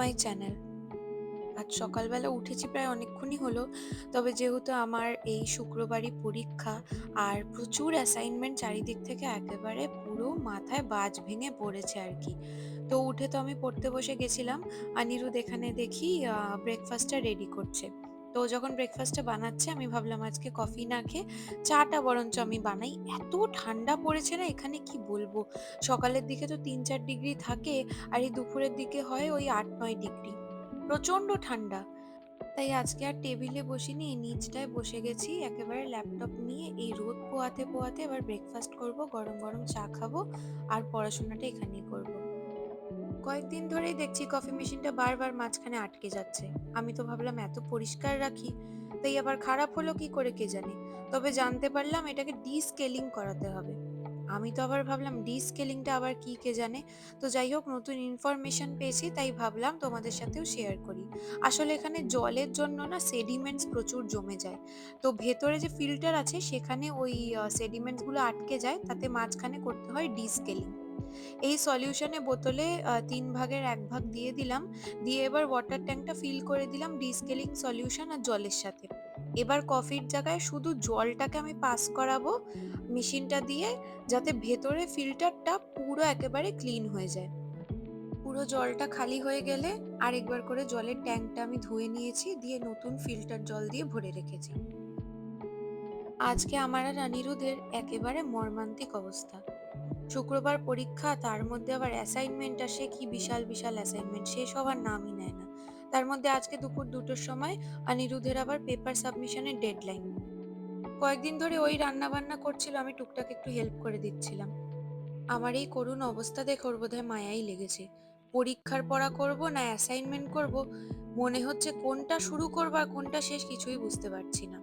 My channel. আজ সকালবেলা উঠেছি প্রায় অনেকক্ষণই হলো, তবে যেহেতু আমার এই শুক্রবারই পরীক্ষা আর প্রচুর অ্যাসাইনমেন্ট চারিদিক থেকে একেবারে পুরো মাথায় বাজ ভেঙে পড়েছে আর কি। তো উঠে তো আমি পড়তে বসে গেছিলাম। অনিরুদ্ধ এখানে দেখি ব্রেকফাস্টটা রেডি করছে। তো যখন ব্রেকফাস্টটা বানাচ্ছে, আমি ভাবলাম আজকে কফি না খেয়ে চাটা বরঞ্চ আমি বানাই। এত ঠান্ডা পড়েছে না, এখানে কি বলব? সকালের দিকে তো তিন চার ডিগ্রি থাকে আর এই দুপুরের দিকে হয় ওই আট নয় ডিগ্রি প্রচণ্ড ঠান্ডা। তাই আজকে আর টেবিলে বসিনি, নিচটায় বসে গেছি, একেবারে ল্যাপটপ নিয়ে এই রোদ পোয়াতে পোয়াতে এবার ব্রেকফাস্ট করব, গরম গরম চা খাব আর পড়াশোনাটা এখানেই করব। কয়েকদিন ধরেই দেখছি কফি মেশিনটা বারবার মাঝখানে আটকে যাচ্ছে। আমি তো ভাবলাম, এত পরিষ্কার রাখি? তাই আবার খারাপ হলো কি করে কে জানে? তবে জানতে পারলাম এটাকে ডিস্কেলিং করাতে হবে। আমি তো আবার ভাবলাম, ডিস্কেলিংটা আবার কি কে জানে? তো যাই হোক, নতুন ইনফরমেশন পেয়েছি, তাই ভাবলাম তোমাদের সাথেও শেয়ার করি। আসলে এখানে জলের জন্য না সেডিমেন্টস প্রচুর জমে যায়। তো ভেতরে যে ফিল্টার আছে, সেখানে ওই সেডিমেন্টসগুলো আটকে যায়, তাতে মাঝখানে করতে হয় ডিস্কেলিং। এই সলিউশনে বোতলে তিন ভাগের এক ভাগ দিয়ে দিলাম। দিয়ে এবার ওয়াটার ট্যাঙ্কটা ফিল করে দিলাম ডিস্কেলিং সলিউশন আর জলের সাথে। এবার কফির জায়গায় শুধু জলটাকে আমি পাস করাবো মেশিনটা দিয়ে, যাতে ভেতরে ফিল্টারটা পুরো একেবারে ক্লিন হয়ে যায়। পুরো জলটা খালি হয়ে গেলে আরেকবার করে জলের ট্যাঙ্কটা আমি ধুয়ে নিয়েছি, দিয়ে নতুন ফিল্টার জল দিয়ে ভরে রেখেছি। আজকে আমার আর অনিরুদ্ধের একেবারে মর্মান্তিক অবস্থা। শুক্রবার পরীক্ষা, তার মধ্যে আবার অ্যাসাইনমেন্ট আসে, কি বিশাল বিশাল অ্যাসাইনমেন্ট শেষ হওয়ার নামই নেয় না। তার মধ্যে আজকে দুপুর দুটোর সময় অনিরুদ্ধের আবার পেপার সাবমিশনের ডেডলাইন কয়েকদিন ধরে ওই রান্না বান্না করছিল, আমি টুকটাক একটু হেল্প করে দিচ্ছিলাম। আমার এই করুণ অবস্থা দেখে ওর বোধহয় মায়াই লেগেছে। পরীক্ষার পড়া করব না অ্যাসাইনমেন্ট করব, মনে হচ্ছে কোনটা শুরু করব আর কোনটা শেষ কিছুই বুঝতে পারছি না।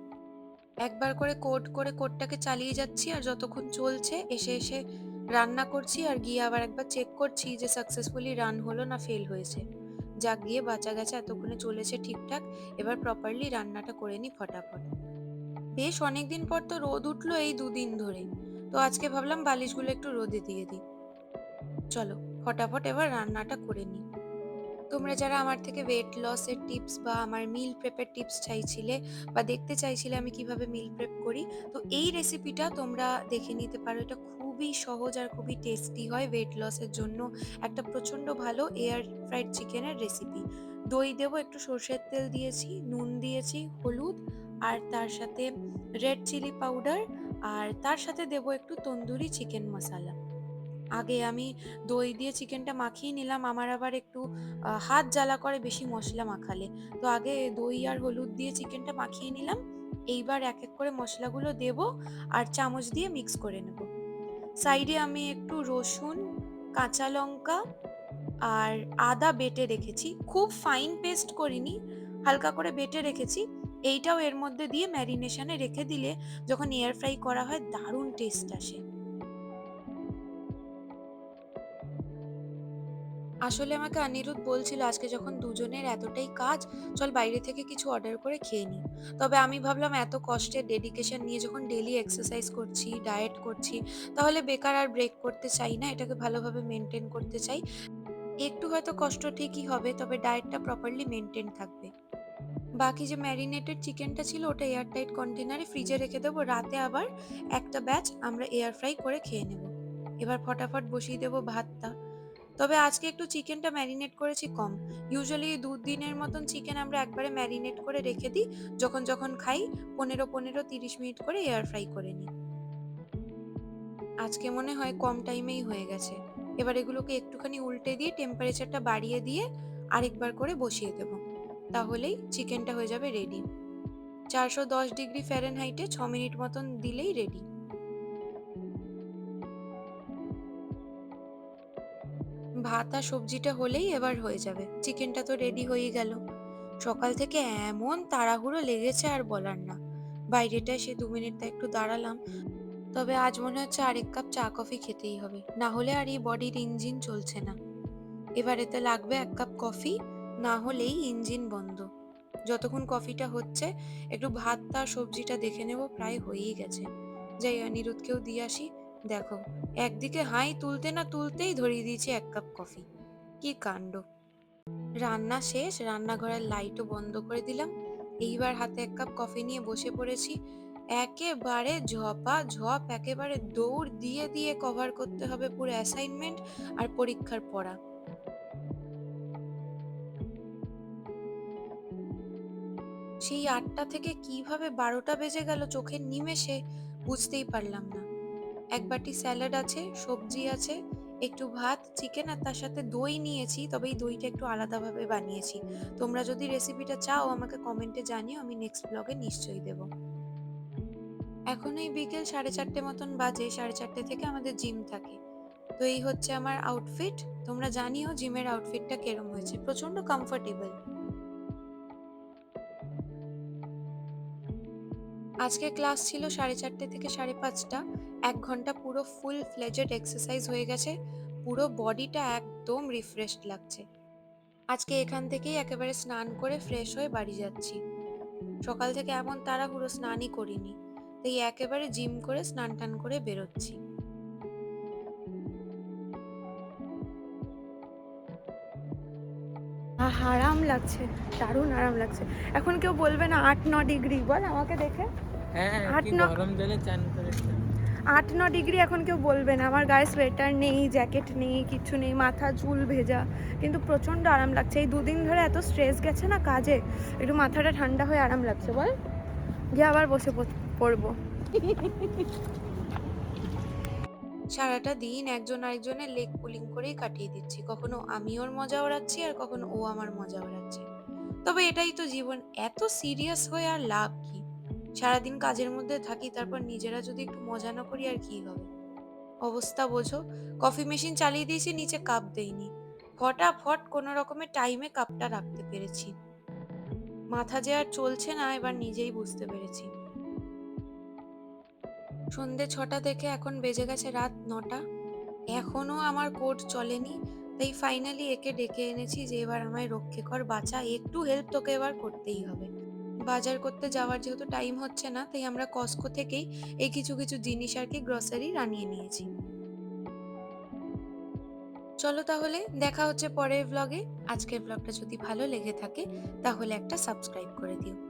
একবার করে কোড করে কোডটাকে চালিয়ে যাচ্ছি আর যতক্ষণ চলছে, এসে এসে রান্না করছি আর গিয়ে আবার একবার চেক করছি যে সাকসেসফুলি রান হলো না ফেল হয়েছে। যা গিয়ে বাঁচা গেছে, এতক্ষণে চলেছে ঠিকঠাক, এবার প্রপারলি রান্নাটা করে নি ফটাফট। বেশ, অনেকদিন পর তো রোদ উঠল এই দুদিন ধরে। তো আজকে ভাবলাম বালিশগুলো একটু রোদে দিয়ে দিই। চলো, ফটাফট এবার রান্নাটা করে নিই তোমরা যারা আমার থেকে ওয়েট লসের টিপস বা আমার মিল প্রেপের টিপস চাইছিলে বা দেখতে চাইছিলে আমি কীভাবে মিল প্রেপ করি, তো এই রেসিপিটা তোমরা দেখে নিতে পারো, এটা খুবই সহজ আর খুবই টেস্টি হয় ওয়েট লসের জন্য। একটা প্রচণ্ড ভালো এয়ার ফ্রাইড চিকেনের রেসিপি দই দেবো, একটু সর্ষের তেল দিয়েছি, নুন দিয়েছি, হলুদ, আর তার সাথে রেড চিলি পাউডার আর তার সাথে দেবো একটু তন্দুরি চিকেন মশলা আগে আমি দই দিয়ে চিকেনটা মাখিয়ে নিলাম, আমার আবার একটু হাত জ্বালা করে বেশি মশলা মাখালে। তো আগে দই আর হলুদ দিয়ে চিকেনটা মাখিয়ে নিলাম, এইবার এক এক করে মশলাগুলো দেব, আর চামচ দিয়ে মিক্স করে নেব। সাইডে আমি একটু রসুন, কাঁচা লঙ্কা আর আদা বেটে রেখেছি। খুব ফাইন পেস্ট করিনি, হালকা করে বেটে রেখেছি। এইটাও এর মধ্যে দিয়ে ম্যারিনেশনে রেখে দিলে যখন এয়ার ফ্রাই করা হয়, দারুণ টেস্ট আসে। আসলে আমাকে অনিরুদ্ধ বলছিল, আজকে যখন দুজনের এতটাই কাজ, চল বাইরে থেকে কিছু অর্ডার করে খেয়ে নিই তবে আমি ভাবলাম, এত কষ্টের ডেডিকেশন নিয়ে যখন ডেলি এক্সারসাইজ করছি ডায়েট করছি, তাহলে বেকার আর ব্রেক করতে চাই না, এটাকে ভালোভাবে মেনটেন করতে চাই। একটু হয়তো কষ্ট ঠিকই হবে, তবে ডায়েটটা প্রপারলি মেনটেন থাকবে। বাকি যে ম্যারিনেটেড চিকেনটা ছিল, ওটা এয়ারটাইট কন্টেনারে ফ্রিজে রেখে দেবো, রাতে আবার একটা ব্যাচ আমরা এয়ার ফ্রাই করে খেয়ে নেব। এবার ফটাফট বসিয়ে দেবো ভাতটা। তবে আজকে একটু চিকেনটা ম্যারিনেট করেছি কম। ইউজুয়ালি দু দিনের মতন চিকেন আমরা একবারে ম্যারিনেট করে রেখে দিই, যখন যখন খাই পনেরো পনেরো তিরিশ মিনিট করে এয়ার ফ্রাই করে নিই। আজকে মনে হয় কম টাইমেই হয়ে গেছে। এবার এগুলোকে একটুখানি উল্টে দিয়ে টেম্পারেচারটা বাড়িয়ে দিয়ে আরেকবার করে বসিয়ে দেব। তাহলেই চিকেনটা হয়ে যাবে রেডি চারশো দশ ডিগ্রি ফ্যারেনহাইটে ছ মিনিট মতন দিলেই রেডি ভাত আর সবজিটা হলেই এবার হয়ে যাবে। চিকেনটা তো রেডি হয়ে গেল। সকাল থেকে এমন তাড়াহুড়ো লেগেছে আর বলার না। বাইরেটায় সে দু মিনিট তা একটু দাঁড়ালাম। তবে আজ মনে হচ্ছে আরেক কাপ চা, কফি খেতেই হবে। না হলে আর এই বডির ইঞ্জিন চলছে না। এবার এতে লাগবে এক কাপ কফি, না হলেই ইঞ্জিন বন্ধ। যতক্ষণ কফিটা হচ্ছে, একটু ভাতটা সবজিটা দেখে নেব, প্রায় হয়েই গেছে। যাই অনিরুদ্ধকেও দিয়ে আসি। দেখো, একদিকে হাই তুলতে না তুলতেই ধরিয়ে দিয়েছি এক কাপ কফি। কি কাণ্ড। রান্না শেষ, রান্নাঘরের লাইটও বন্ধ করে দিলাম। এইবার হাতে এক কাপ কফি নিয়ে বসে পড়েছি। একেবারে ঝপা ঝপ, একেবারে দৌড় দিয়ে দিয়ে কভার করতে হবে পুরো অ্যাসাইনমেন্ট আর পরীক্ষার পড়া। সেই আটটা থেকে কীভাবে বারোটা বেজে গেল চোখের নিমেষে বুঝতেই পারলাম না। এক বাটি স্যালাড আছে, সবজি আছে, একটু ভাত, চিকেন আর তার সাথে দই নিয়েছি, তবে এই দইটা একটু আলাদাভাবে বানিয়েছি। তোমরা যদি রেসিপিটা চাও, আমাকে কমেন্টে জানিও, আমি নেক্সট ব্লগে নিশ্চয়ই দেবো। এখন এই বিকেল সাড়ে চারটে মতন বাজে, সাড়ে চারটে থেকে আমাদের জিম থাকে। তো এই হচ্ছে আমার আউটফিট তোমরা জানিও জিমের আউটফিটটা কেরম হয়েছে প্রচণ্ড কমফোর্টেবল আজকে ক্লাস ছিল সাড়ে চারটে থেকে সাড়ে পাঁচটা। এক ঘণ্টা পুরো ফুল ফ্লেজেড এক্সারসাইজ হয়ে গেছে। পুরো বডিটা একদম রিফ্রেশড লাগছে। আজকে এখান থেকেই একেবারে স্নান করে ফ্রেশ হয়ে বাড়ি যাচ্ছি। সকাল থেকে এমন তাড়াহুড়ো স্নানই করিনি। তাই একেবারে জিম করে স্নান টান করে বেরোচ্ছি। আরাম লাগছে দারুণ আরাম লাগছে। এখন কেউ বলবে না আট ন ডিগ্রি বল আমাকে দেখে। হ্যাঁ আট ন- গরম জলে চান করেছে আট ন ডিগ্রি এখন কেউ বলবে না। আমার গায়ে সোয়েটার নেই জ্যাকেট নেই কিছু নেই মাথা চুল ভেজা। কিন্তু প্রচণ্ড আরাম লাগছে। এই দুদিন ধরে এত স্ট্রেস গেছে না কাজে একটু মাথাটা ঠান্ডা হয়ে আরাম লাগছে বল। গিয়ে আবার বসে পড়- পড়ব। সারাটা দিন একজন আরেকজনের লেগ পুলিং করেই কাটিয়ে দিচ্ছি। কখনো আমি ওর মজা ওড়াচ্ছি আর কখনো ও আমার মজা ওড়াচ্ছে। তবে এটাই তো জীবন, এত সিরিয়াস হয়ে আর লাভ কি? সারাদিন কাজের মধ্যে থাকি, তারপর নিজেরা যদি একটু মজা না করি আর কি হবে? অবস্থা বোঝো, কফি মেশিন চালিয়ে দিয়েছি, নিচে কাপ দেইনি। ফটাফট কোনো রকমের টাইমে কাপটা রাখতে পেরেছি। মাথা যে আর চলছে না, এবার নিজেই বুঝতে পেরেছি। সন্ধে ছটা থেকে এখন বেজে গেছে রাত নটা। এখনও আমার কোর্ট চলেনি, তাই ফাইনালি একে ডেকে এনেছি যে এবার আমায় রক্ষে কর, বাঁচা, একটু হেল্প তোকে এবার করতেই হবে। বাজার করতে যাওয়ার যেহেতু টাইম হচ্ছে না, তাই আমরা কস্কো থেকেই এই কিছু কিছু জিনিস আর কি গ্রসারি রানিয়ে নিয়েছি। চলো তাহলে, দেখা হচ্ছে পরের ব্লগে আজকের ব্লগটা যদি ভালো লেগে থাকে, তাহলে একটা সাবস্ক্রাইব করে দিও।